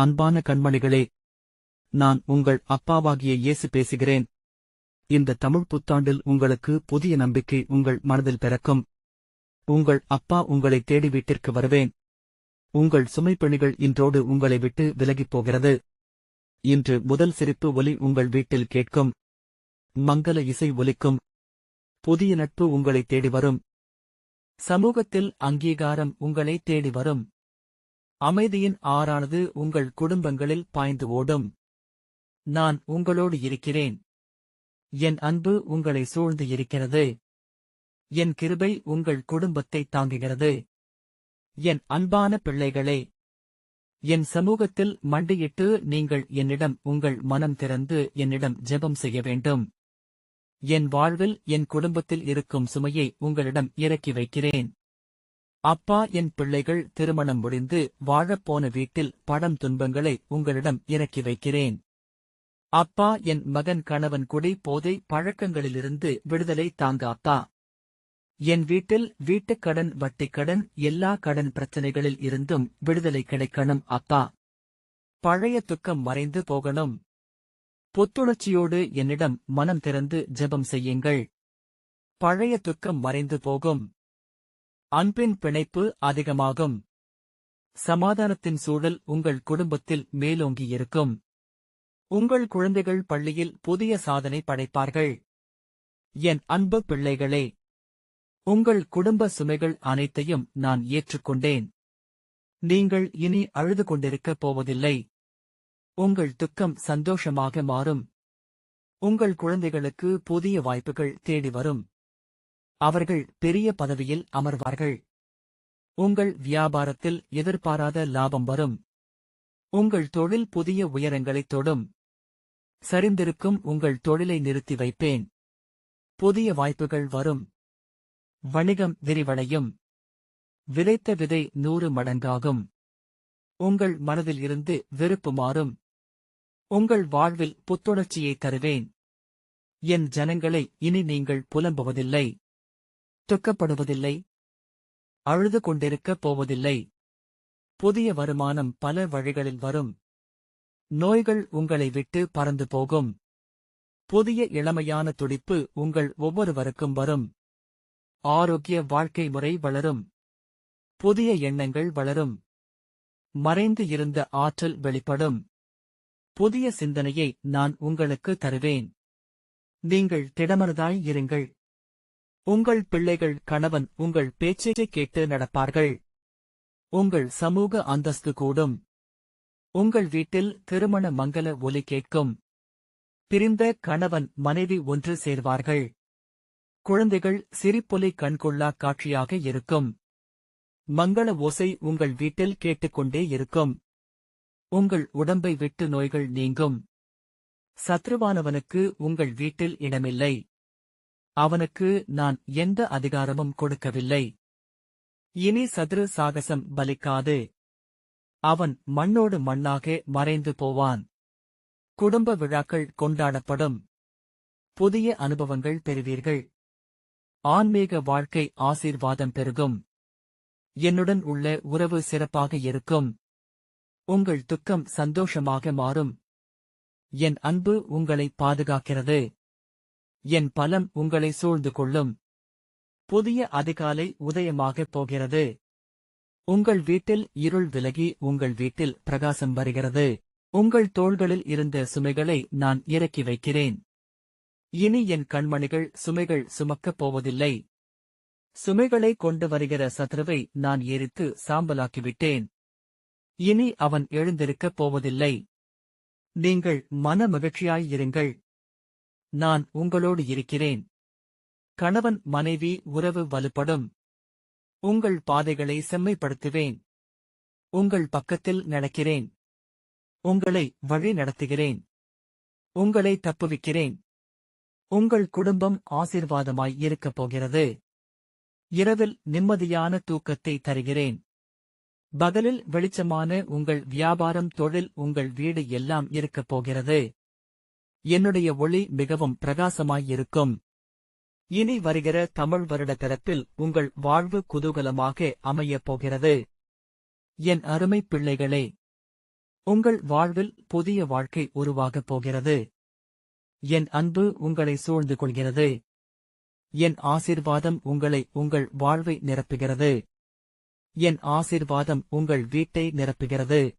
அன்பான கண்மணிகளே நான் உங்கள் அப்பாவாகிய இயேசு பேசுகிறேன். இந்த தமிழ் புத்தாண்டில் உங்களுக்கு புதிய நம்பிக்கை உங்கள் மனதில் பிறக்கும். உங்கள் அப்பா உங்களை தேடி வீட்டிற்கு வருவேன். உங்கள் சுமைப்பணிகள் இன்றோடு உங்களை விட்டு விலகிப் போகிறது. இன்று முதல் சிரிப்பு ஒலி உங்கள் வீட்டில் கேட்கும். மங்கள இசை ஒலிக்கும். புதிய நட்பு உங்களை தேடி வரும். சமூகத்தில் அங்கீகாரம் உங்களை தேடி வரும். அமைதியின் ஆறானது உங்கள் குடும்பங்களில் பாய்ந்து ஓடும். நான் உங்களோடு இருக்கிறேன். என் அன்பு உங்களை சூழ்ந்து இருக்கிறது. என் கிருபை உங்கள் குடும்பத்தை தாங்குகிறது. என் அன்பான பிள்ளைகளே என் சமூகத்தில் மண்டியிட்டு நீங்கள் என்னிடம் உங்கள் மனம் திறந்து என்னிடம் ஜெபம் செய்ய வேண்டும். என் வாழ்வில் என் குடும்பத்தில் இருக்கும் சுமையை உங்களிடம் இறக்கி வைக்கிறேன். அப்பா என் பிள்ளைகள் திருமணம் முடிந்து வாழப்போன வீட்டில் படம் துன்பங்களை உங்களிடம் இறக்கி வைக்கிறேன். அப்பா என் மகன் கணவன் குடி போதை பழக்கங்களிலிருந்து விடுதலை தாங்க அப்பா என் வீட்டில் வீட்டுக் கடன் வட்டிக் கடன் எல்லா கடன் பிரச்சனைகளில் இருந்தும் விடுதலை கிடைக்கணும் அப்பா பழைய துக்கம் மறைந்து போகணும். புத்துணர்ச்சியோடு என்னிடம் மனம் திறந்து ஜெபம் செய்யுங்கள். பழைய துக்கம் மறைந்து போகும். அன்பின் பிணைப்பு அதிகமாகும். சமாதானத்தின் சூழல் உங்கள் குடும்பத்தில் மேலோங்கி இருக்கும் உங்கள் குழந்தைகள் பள்ளியில் புதிய சாதனை படைப்பார்கள். என் அன்பு பிள்ளைகளே உங்கள் குடும்ப சுமைகள் அனைத்தையும் நான் ஏற்றுக்கொண்டேன். நீங்கள் இனி அழுது கொண்டிருக்கப் போவதில்லை. உங்கள் துக்கம் சந்தோஷமாக மாறும். உங்கள் குழந்தைகளுக்கு புதிய வாய்ப்புகள் தேடி வரும். அவர்கள் பெரிய பதவியில் அமர்வார்கள். உங்கள் வியாபாரத்தில் எதிர்பாராத லாபம் வரும். உங்கள் தொழில் புதிய உயரங்களைத் தொடும். சரிந்திருக்கும் உங்கள் தொழிலை நிறுத்தி வைப்பேன். புதிய வாய்ப்புகள் வரும். வணிகம் விரிவடையும். விதைத்த விதை நூறு மடங்காகும். உங்கள் மனதில் இருந்து வெறுப்பு மாறும். உங்கள் வாழ்வில் புத்துணர்ச்சியை தருவேன். என் ஜனங்களை இனி நீங்கள் புலம்புவதில்லை. துக்கப்படுவதில்லை. அழுது கொண்டிருக்கப் போவதில்லை புதிய வருமானம் பல வழிகளில் வரும். நோய்கள் உங்களை விட்டு பறந்து போகும். புதிய இளமையான துடிப்பு உங்கள் ஒவ்வொருவருக்கும் வரும். ஆரோக்கிய வாழ்க்கை முறை வளரும். புதிய எண்ணங்கள் வளரும். மறைந்து இருந்த ஆற்றல் வெளிப்படும். புதிய சிந்தனையை நான் உங்களுக்கு தருவேன். நீங்கள் திடமனதாய் இருங்கள். உங்கள் பிள்ளைகள் கணவன் உங்கள் பேச்சை கேட்டு நடப்பார்கள். உங்கள் சமூக அந்தஸ்து கூடும். உங்கள் வீட்டில் திருமண மங்கள ஒலி கேட்கும். பிரிந்த கணவன் மனைவி ஒன்று சேர்வார்கள். குழந்தைகள் சிரிப்பொலி கண்கொள்ளா காட்சியாக இருக்கும். மங்கள ஓசை உங்கள் வீட்டில் கேட்டுக்கொண்டே இருக்கும். உங்கள் உடம்பை விட்டு நோய்கள் நீங்கும். சத்ருவானவனுக்கு உங்கள் வீட்டில் இடமில்லை. அவனுக்கு நான் எந்த அதிகாரமும் கொடுக்கவில்லை. இனி சதுரு சாகசம் பலிக்காது. அவன் மண்ணோடு மண்ணாக மறைந்து போவான். குடும்ப விழாக்கள் கொண்டாடப்படும். புதிய அனுபவங்கள் பெறுவீர்கள். ஆன்மீக வாழ்க்கை ஆசீர்வாதம் பெருகும். என்னுடன் உள்ள உறவு சிறப்பாக இருக்கும். உங்கள் துக்கம் சந்தோஷமாக மாறும். என் அன்பு உங்களை பாதுகாக்கிறது. என் பலம் உங்களை சூழ்ந்து கொள்ளும். புதிய அதிகாலை உதயமாகப் போகிறது. உங்கள் வீட்டில் இருள் விலகி உங்கள் வீட்டில் பிரகாசம் வருகிறது. உங்கள் தோள்களில் இருந்த சுமைகளை நான் இறக்கி வைக்கிறேன். இனி என் கண்மணிகள் சுமைகள் சுமக்கப் போவதில்லை. சுமைகளை கொண்டு வருகிற சத்ருவை நான் எரித்து சாம்பலாக்கிவிட்டேன். இனி அவன் எழுந்திருக்கப் போவதில்லை. நீங்கள் மன மகிழ்ச்சியாயிருங்கள் நான் உங்களோடு இருக்கிறேன். கணவன் மனைவி உறவு வலுப்படும். உங்கள் பாதைகளை செம்மைப்படுத்துவேன். உங்கள் பக்கத்தில் நடக்கிறேன். உங்களை வழி நடத்துகிறேன். உங்களை தப்புவிக்கிறேன். உங்கள் குடும்பம் ஆசீர்வாதமாய் இருக்கப் போகிறது. இரவில் நிம்மதியான தூக்கத்தை தருகிறேன். பகலில் வெளிச்சமான உங்கள் வியாபாரம் தொழில் உங்கள் வீடு எல்லாம் இருக்கப் போகிறது. என்னுடைய ஒளி மிகவும் பிரகாசமாயிருக்கும். இனி வருகிற தமிழ் வருட பிறப்பில் உங்கள் வாழ்வு குதூகலமாக அமையப் போகிறது. என் அருமை பிள்ளைகளே உங்கள் வாழ்வில் புதிய வாழ்க்கை உருவாகப் போகிறது. என் அன்பு உங்களை சூழ்ந்து கொள்கிறது. என் ஆசீர்வாதம் உங்களை உங்கள் வாழ்வை நிரப்புகிறது. என் ஆசீர்வாதம் உங்கள் வீட்டை நிரப்புகிறது.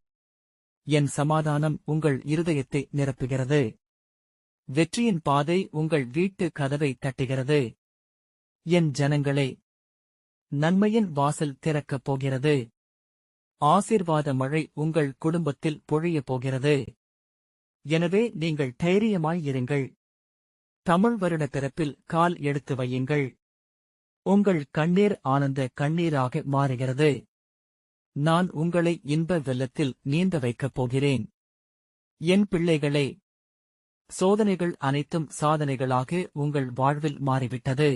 என் சமாதானம் உங்கள் இருதயத்தை நிரப்புகிறது. வெற்றியின் பாதை உங்கள் வீட்டு கதவை தட்டுகிறது. என் ஜனங்களே நன்மையின் வாசல் திறக்கப் போகிறது. ஆசீர்வாத மழை உங்கள் குடும்பத்தில் பொழியப் போகிறது. எனவே நீங்கள் தைரியமாய் இருங்கள். தமிழ் வருட பிறப்பில் கால் எடுத்து வையுங்கள். உங்கள் கண்ணீர் ஆனந்த கண்ணீராக மாறுகிறது. நான் உங்களை இன்ப வெள்ளத்தில் நீந்த வைக்கப் போகிறேன். என் பிள்ளைகளே சோதனைகள் அனைத்தும் சாதனைகளாக உங்கள் வாழ்வில் மாறிவிட்டது.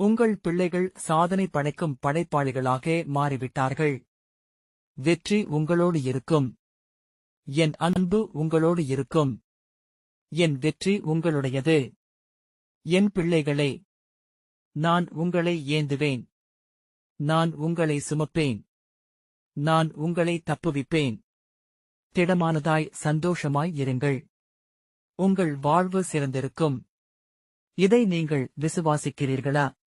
உங்கள் பிள்ளைகள் சாதனை படைக்கும் படைப்பாளிகளாக மாறிவிட்டார்கள். வெற்றி உங்களோடு இருக்கும். என் அன்பு உங்களோடு இருக்கும். என் வெற்றி உங்களுடையது. என் பிள்ளைகளே நான் உங்களை ஏந்துவேன். நான் உங்களை சுமப்பேன். நான் உங்களை தப்புவிப்பேன். திடமானதாய் சந்தோஷமாய் இருங்கள். உங்கள் வாழ்வு சிறந்திருக்கும். இதை நீங்கள் விசுவாசிக்கிறீர்களா?